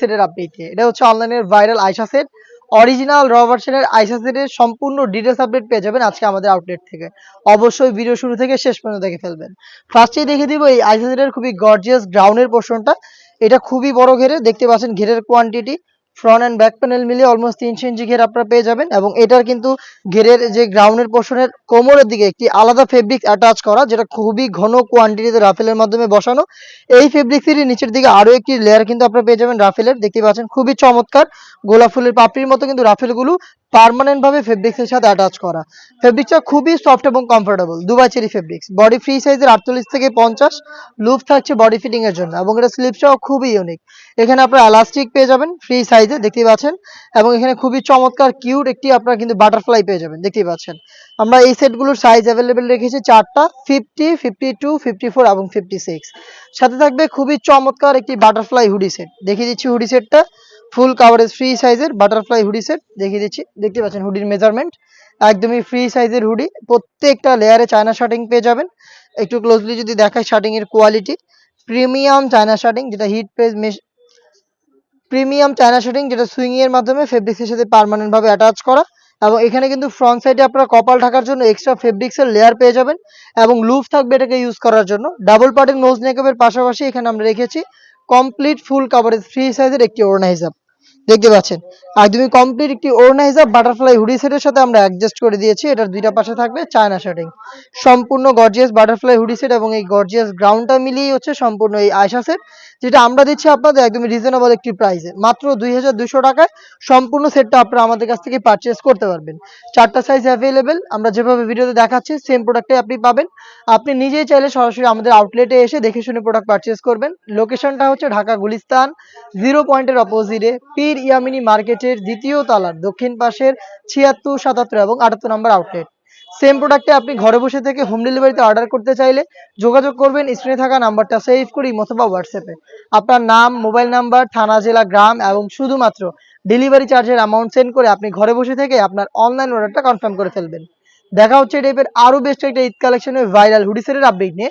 সেটের আপডেট এটা হচ্ছে অনলাইনের ভাইরাল আইসা সেট অরিজিনাল র ভার্সনের আইসা সেটের সম্পূর্ণ ডিটেলস আপডেট পেয়ে যাবেন আজকে আমাদের আউটলেট থেকে। অবশ্যই ভিডিও শুরু থেকে শেষ পর্যন্ত দেখে ফেলবেন। ফার্স্টেই দেখে দিব এই আইসা সেটের খুবই গর্জিয়াস গ্রাউন্ডের পোর্শনটা এটা খুবই বড় ঘেরে, দেখতে পাচ্ছেন ঘেরের quantity front and back panel মিলিয়ে অলমোস্ট তিনশো ইঞ্চি ঘের আপনারা পেয়ে যাবেন এবং এটার কিন্তু ঘেরের যে গ্রাউন্ডের পোর্শনের কোমরের দিকে একটি আলাদা ফেব্রিক অ্যাটাচ করা, যেটা খুবই ঘন কোয়ান্টিটিতে রাফেলের মাধ্যমে বসানো। এই ফেব্রিক্সেরই নিচের দিকে আরও একটি লেয়ার কিন্তু আপনারা পেয়ে যাবেন রাফেলের। দেখতে পাচ্ছেন, খুবই চমৎকার। গোলাপ ফুলের পাপড়ির মতো কিন্তু রাফেলগুলো পার্মানেন্ট ভাবে ফেব্রিক্সের সাথে অ্যাটাচ করা। ফেব্রিক্সটা খুবই সফট এবং comfortable Dubai cherry fabrics body free সাইজের আটচল্লিশ থেকে পঞ্চাশ লুপ থাকছে বডি ফিটিং এর জন্য এবং এটা স্লিপসটাও খুবই ইউনিক এখানে আপনারা এলাস্টিক পেয়ে যাবেন ফ্রি সাইজে দেখতেই পাচ্ছেন, এবং এখানে খুবই চমৎকার কিউট একটি আপনারা কিন্তু বাটারফ্লাই পেয়ে যাবেন, দেখতেই পাচ্ছেন। আমরা এই সেটগুলোর সাইজ অ্যাভেলেবেল রেখেছি চারটা fifty fifty two fifty four এবং ফিফটি সিক্স সাথে থাকবে খুবই চমৎকার একটি বাটারফ্লাই হুডি সেট দেখিয়ে দিচ্ছি হুডি সেটটা ফুল কাভারেজ ফ্রি সাইজের বাটারফ্লাই হুডি সেট দেখিয়ে দিচ্ছি দেখতে পাচ্ছেন হুডির মেজারমেন্ট একদমই ফ্রি সাইজের হুডি প্রত্যেকটা লেয়ারে চায়না শার্টিং পেয়ে যাবেন। একটু ক্লোজলি যদি দেখায় শার্টিং এর কোয়ালিটি প্রিমিয়াম চায়না শার্টিং যেটা hit page premium China shooting, যেটা সুইং এর মাধ্যমে ফেব্রিক্সের সাথে পার্মানেন্ট ভাবে অ্যাটাচ করা। এবং এখানে কিন্তু ফ্রন্ট সাইডে আপনারা কপাল ঢাকার জন্য এক্সট্রা ফেব্রিক্সের লেয়ার পেয়ে যাবেন এবং লুপ থাকবে এটাকে ইউজ করার জন্য। ডাবল পার্টের নোজ নেকআপের পাশাপাশি এখানে আমরা রেখেছি কমপ্লিট ফুল কাভারেজ ফ্রি সাইজের একটি ওড়না হিসাব। দেখতে পাচ্ছেন। একদমই কমপ্লিট একটি ওড়না বাটারফ্লাই হুডি সেটের সাথে আমরা অ্যাডজাস্ট করে দিয়েছি। এটার দুইটা পাশে থাকবে চায়না শার্টিং সম্পূর্ণ গর্জিয়াস বাটারফ্লাই হুডি সেট এবং এই গর্জিয়াস গ্রাউন্ডটা মিলিয়ে হচ্ছে সম্পূর্ণ এই আয়সা সেট যেটা আমরা দিচ্ছি আপনাদের একদমই রিজনেবল একটি প্রাইসে মাত্র দুই টাকায় সম্পূর্ণ সেটটা আপনারা আমাদের কাছ থেকে পারচেস করতে পারবেন। চারটা সাইজ অ্যাভেলেবেল আমরা যেভাবে ভিডিওতে দেখাচ্ছি সেম প্রোডাক্টটাই আপনি পাবেন। আপনি নিজেই চাইলে সরাসরি আমাদের আউটলেটে এসে দেখে শুনে প্রোডাক্ট পারচেস করবেন। লোকেশনটা হচ্ছে ঢাকা গুলিস্তান জিরো পয়েন্টের অপোজিটে পীর ইয়ামিনী মার্কেটের দ্বিতীয় তালার দক্ষিণ পাশের ছিয়াত্তর, সাতাত্তর এবং আটাত্তর নম্বর আউটলেট সেম প্রোডাক্টে আপনি ঘরে বসে থেকে হোম ডেলিভারিতে অর্ডার করতে চাইলে যোগাযোগ করবেন স্ক্রিনে থাকা নাম্বারটা সেভ করি অথবা হোয়াটসঅ্যাপে আপনার নাম মোবাইল নাম্বার থানা, জেলা, গ্রাম এবং শুধুমাত্র ডেলিভারি চার্জের অ্যামাউন্ট সেন্ড করে আপনি ঘরে বসে থেকে আপনার অনলাইন অর্ডারটা কনফার্ম করে ফেলবেন। দেখা হচ্ছে এই টাইপের আরও বেস্ট একটা ঈদ কালেকশনের ভাইরাল হুডিসের আপডেট নিয়ে।